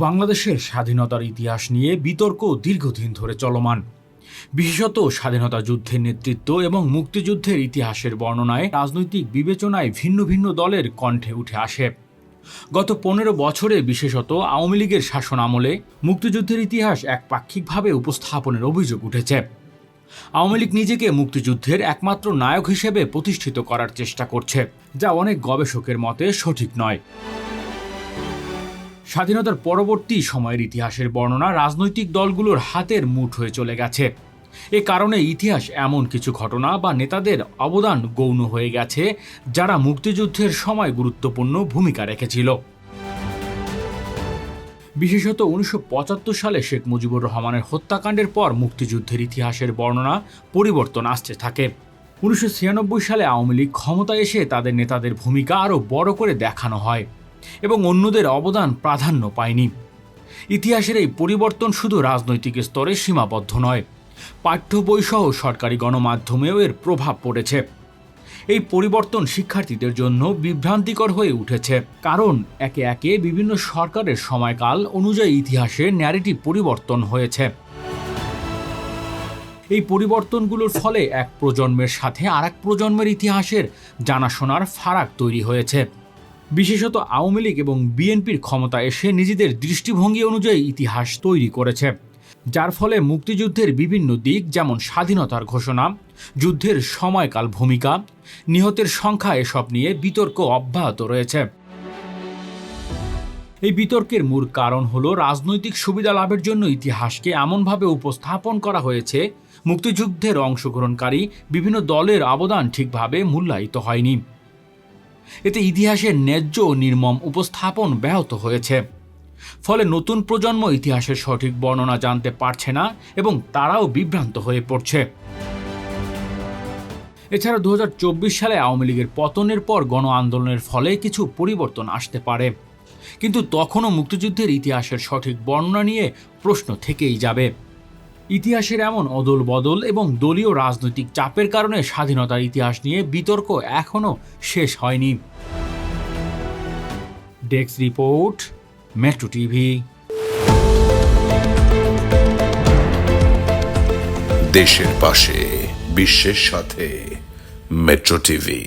বাংলাদেশের স্বাধীনতার ইতিহাস নিয়ে বিতর্ক দীর্ঘদিন ধরে চলমান। বিশেষত স্বাধীনতা যুদ্ধের নেতৃত্ব এবং মুক্তিযুদ্ধের ইতিহাসের বর্ণনায় রাজনৈতিক বিবেচনায় ভিন্ন ভিন্ন দলের কণ্ঠে উঠে আসে। গত পনেরো বছরে বিশেষত আওয়ামী লীগের শাসন আমলে মুক্তিযুদ্ধের ইতিহাস একপাক্ষিকভাবে উপস্থাপনের অভিযোগ উঠেছে। আওয়ামী লীগ নিজেকে মুক্তিযুদ্ধের একমাত্র নায়ক হিসেবে প্রতিষ্ঠিত করার চেষ্টা করছে, যা অনেক গবেষকের মতে সঠিক নয়। স্বাধীনতার পরবর্তী সময়ের ইতিহাসের বর্ণনা রাজনৈতিক দলগুলোর হাতের মুঠ হয়ে চলে গেছে। এ কারণে ইতিহাস এমন কিছু ঘটনা বা নেতাদের অবদান গৌণ হয়ে গেছে, যারা মুক্তিযুদ্ধের সময় গুরুত্বপূর্ণ ভূমিকা রেখেছিল। বিশেষত উনিশশো পঁচাত্তর সালে শেখ মুজিবুর রহমানের হত্যাকাণ্ডের পর মুক্তিযুদ্ধের ইতিহাসের বর্ণনা পরিবর্তন আসতে থাকে। উনিশশো ছিয়ানব্বই সালে আওয়ামী লীগ ক্ষমতা এসে তাদের নেতাদের ভূমিকা আরও বড় করে দেখানো হয়। এবং অন্যদের অবদান প্রাধান্য পায়নি। ইতিহাসের এই পরিবর্তন শুধু রাজনৈতিক স্তরে সীমাবদ্ধ নয় পাঠ্য বইসহ সরকারি গণমাধ্যমেও এর প্রভাব পড়েছে। এই পরিবর্তন শিক্ষার্থীদের জন্য বিভ্রান্তিকর হয়ে উঠেছে, কারণ একে একে বিভিন্ন সরকারের সময়কাল অনুযায়ী ইতিহাসে ন্যারেটিভ পরিবর্তন হয়েছে। এই পরিবর্তনগুলোর ফলে এক প্রজন্মের সাথে আর এক প্রজন্মের ইতিহাসের জানাশোনার ফারাক তৈরি হয়েছে। বিশেষত আওয়ামী লীগ এবং বিএনপির ক্ষমতা এসে নিজেদের দৃষ্টিভঙ্গি অনুযায়ী ইতিহাস তৈরি করেছে, যার ফলে মুক্তিযুদ্ধের বিভিন্ন দিক যেমন স্বাধীনতার ঘোষণা, যুদ্ধের সময়কাল ভূমিকা, নিহতের সংখ্যা এসব নিয়ে বিতর্ক অব্যাহত রয়েছে। এই বিতর্কের মূল কারণ হলো রাজনৈতিক সুবিধা লাভের জন্য ইতিহাসকে এমনভাবে উপস্থাপন করা হয়েছে, মুক্তিযুদ্ধের অংশগ্রহণকারী বিভিন্ন দলের অবদান ঠিকভাবে মূল্যায়িত হয়নি। এতে ইতিহাসের ন্যায্য ও নির্মম উপস্থাপন ব্যাহত হয়েছে। ফলে নতুন প্রজন্ম ইতিহাসের সঠিক বর্ণনা জানতে পারছে না এবং তারাও বিভ্রান্ত হয়ে পড়ছে। এছাড়া দু হাজার চব্বিশ সালে আওয়ামী লীগের পতনের পর গণ আন্দোলনের ফলে কিছু পরিবর্তন আসতে পারে। কিন্তু তখনও মুক্তিযুদ্ধের ইতিহাসের সঠিক বর্ণনা নিয়ে প্রশ্ন থেকেই যাবে। ইতিহাসের এমন অদল বদল এবং দলীয় রাজনৈতিক চাপের কারণে স্বাধীনতার ইতিহাস নিয়ে বিতর্ক এখনও শেষ হয়নি। Desk report, metro TV. দেশের পাশে, বিশ্বের সাথে, মেট্রো টিভি।